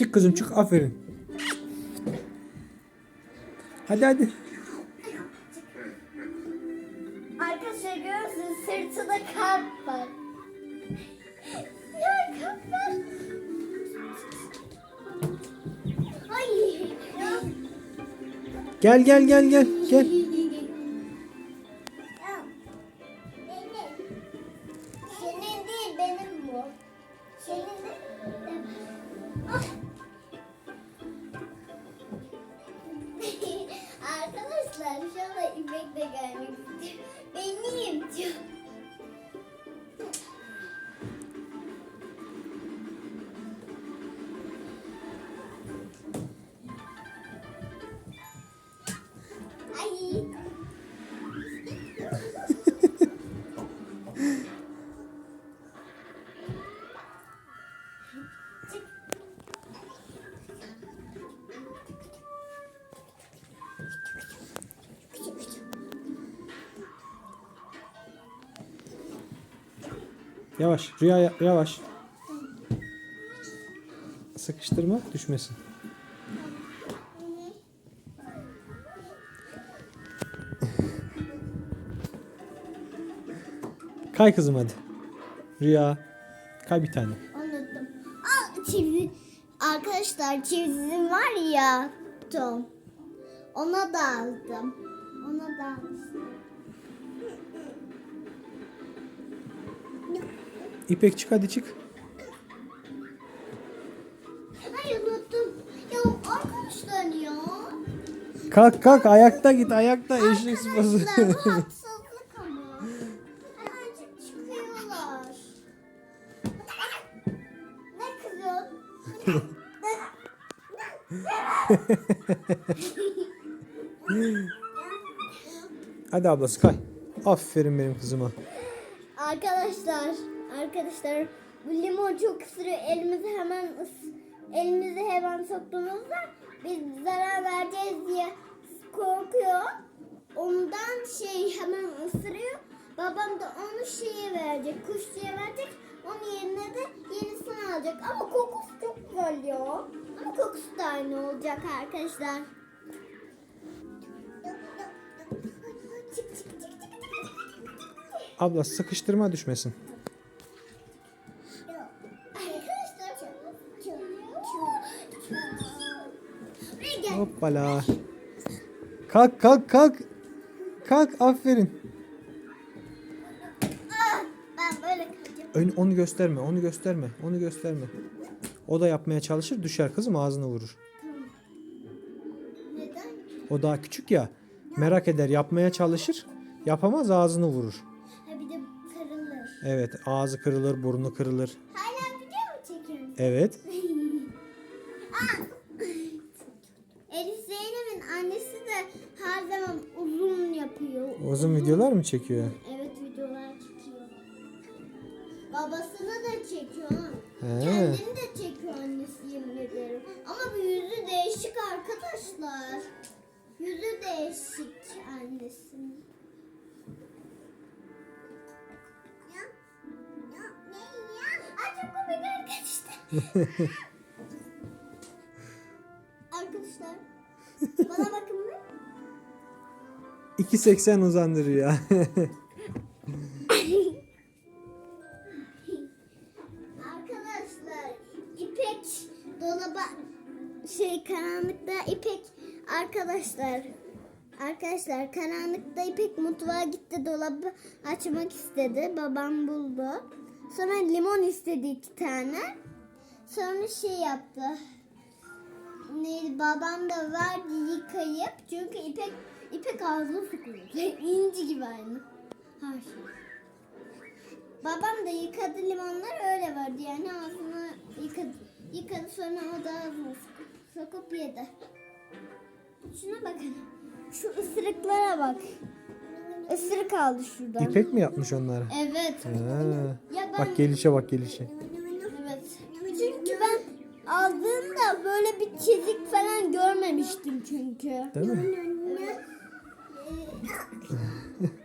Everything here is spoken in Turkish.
Çık kızım çık aferin. Hadi hadi. Arkadaşlar görüyorsunuz sırtında kalp var. ya kalp var. Ay. Ya. Gel gel gel gel gel. Senin değil benim bu. Senin de. Ah. Arkadaşlar anda İpek de gelmek istiyor. Benim diyor. Yavaş Rüya ya- yavaş. Sıkıştırma düşmesin. Kay kızım hadi. Rüya. Kay bir tane. Unuttum. Aa, çivi. Arkadaşlar çivizim var ya Tom. Ona da aldım. Ona da almıştım. İpek çık hadi çık. Ay unuttum. Ya arkadaşlar ya. Kalk kalk ayakta git ayakta eşek sıpası. Arkadaşlar bu haksızlık ama. Hemencik çıkıyorlar. Ne kızıyorsun? hadi ablası kay. Aferin benim kızıma. Arkadaşlar, arkadaşlar bu limon çok ısırıyor. Elimizi hemen ıs- elimizi hemen soktuğumuzda biz zarar vereceğiz diye korkuyor. Ondan şey hemen ısırıyor. Babam da onu şeye verecek, kuşçuya verecek. Onun yerine de yenisini alacak. Ama kokusu çok güzel ya. Ama kokusu da aynı olacak arkadaşlar. Abla sıkıştırma düşmesin. Hoppala. Kalk kalk kalk. Kalk aferin. Ben böyle. Ön, onu gösterme onu gösterme onu gösterme. O da yapmaya çalışır düşer kızım ağzını vurur. Neden? O daha küçük ya. Merak eder yapmaya çalışır. Yapamaz ağzını vurur. Ha bir de kırılır. Evet ağzı kırılır burnu kırılır. Hala video mu çekiyorsun? Evet. Elif Zeynep'in annesi de her zaman uzun yapıyor. Uzun videolar mı çekiyor? Evet videolar çekiyor. Babasını da çekiyor. He. Kendini de çekiyor annesi yemin ederim. Ama bu yüzü değişik arkadaşlar. Yüzü değişik annesinin. Ya, ya, ne ya? Komik arkadaşlar. arkadaşlar. 2.80 uzandırıyor. Arkadaşlar İpek dolaba şey karanlıkta İpek arkadaşlar arkadaşlar karanlıkta İpek mutfağa gitti dolabı açmak istedi. Babam buldu. Sonra limon istedi iki tane. Sonra şey yaptı. Neydi babam da verdi yıkayıp çünkü İpek İpek ağzını sıkıyor. İnci gibi aynı. Her şey. Babam da yıkadı limonlar öyle vardı yani ağzını yıkadı, yıkadı sonra o da ağzını sokup, sokup yedi. Şuna bakın. Şu ısırıklara bak. Isırık aldı şuradan. İpek mi yapmış onları? Evet. Ha. Ya ben, Bak gelişe bak gelişe. Aldığımda böyle bir çizik falan görmemiştim çünkü. Değil mi?